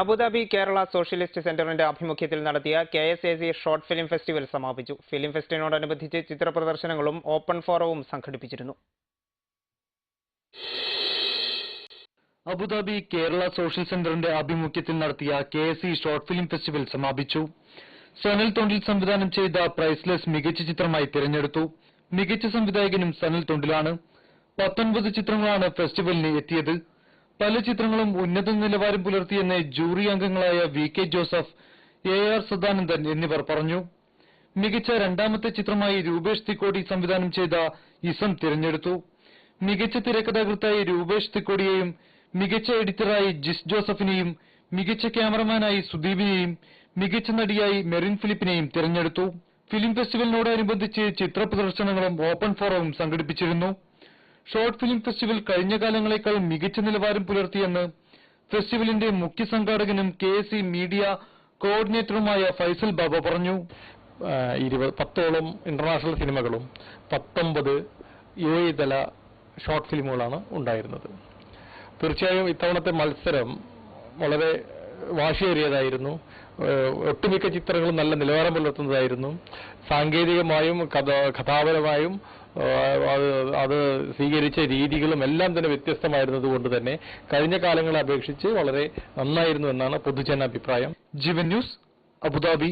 Abu Dhabi Kerala socialist സെന്ററിന്റെ ആഭിമുഖ്യത്തിൽ നടത്തിയ K S A C short film festival സമാപിച്ചു. ഫിലിം ഫെസ്റ്റിനോടനുബന്ധിച്ച് ചിത്ര പ്രദർശനങ്ങളും ഓപ്പൺ ഫോറവും സംഘടിപ്പിച്ചിരുന്നു. അബുദാബി കേരള സോഷ്യൽ സെന്ററിന്റെ ആഭിമുഖ്യത്തിൽ നടത്തിയ K S C short film festival സമാപിച്ചു. സനൽ തൊണ്ടിൽ സംവിധാനം ചെയ്ത പ്രൈസ്ലെസ് മികച്ച ചിത്രമായി തിരഞ്ഞെടുത്തു. മികച്ച സംവിധായകനും സനൽ തൊണ്ടിലാണ്. പത്തൊൻപത് ചിത്രങ്ങളാണ് ഫെസ്റ്റിവലിന് എത്തിയത്. പല ചിത്രങ്ങളും ഉന്നത നിലവാരം പുലർത്തിയെന്ന് ജൂറി അംഗങ്ങളായ V K Joseph A R Sadanandan എന്നിവർ പറഞ്ഞു. മികച്ച രണ്ടാമത്തെ ചിത്രമായി രൂപേഷ് തിക്കോടി സംവിധാനം ചെയ്ത ഇസം തിരഞ്ഞെടുത്തു. മികച്ച തിരക്കഥാകൃത്തായി രൂപേഷ് തിക്കോടിയെയും മികച്ച എഡിറ്ററായി ജിസ് ജോസഫിനെയും മികച്ച ക്യാമറമാനായി സുദീപിനെയും മികച്ച നടിയായി മെറിൻ ഫിലിപ്പിനെയും തിരഞ്ഞെടുത്തു. ഫിലിം ഫെസ്റ്റിവലിനോടനുബന്ധിച്ച് ചിത്ര പ്രദർശനങ്ങളും ഓപ്പൺ ഫോറവും സംഘടിപ്പിച്ചിരുന്നു. ഷോർട്ട് ഫിലിം ഫെസ്റ്റിവൽ കഴിഞ്ഞ കാലങ്ങളെക്കാൾ മികച്ച നിലവാരം പുലർത്തിയെന്ന് ഫെസ്റ്റിവലിന്റെ മുഖ്യ സംഘാടകനും കെ മീഡിയ കോർഡിനേറ്ററുമായ ഫൈസൽ ബാബ പറഞ്ഞു. ഇരുപത് പത്തോളം ഇന്റർനാഷണൽ സിനിമകളും പത്തൊമ്പത് യു എ തല ഷോർട്ട് ഫിലിമുകളാണ് ഉണ്ടായിരുന്നത്. തീർച്ചയായും ഇത്തവണത്തെ മത്സരം വളരെ വാശിയേറിയതായിരുന്നു. ഒട്ടുമിക്ക ചിത്രങ്ങളും നല്ല നിലവാരം പുലർത്തുന്നതായിരുന്നു. സാങ്കേതികമായും കഥ കഥാപരമായും അത് സ്വീകരിച്ച രീതികളും എല്ലാം തന്നെ വ്യത്യസ്തമായിരുന്നത് കൊണ്ട് തന്നെ കഴിഞ്ഞ കാലങ്ങളെ അപേക്ഷിച്ച് വളരെ നന്നായിരുന്നു എന്നാണ് പൊതുജന അഭിപ്രായം ജീവൻ ന്യൂസ് അബുദാബി.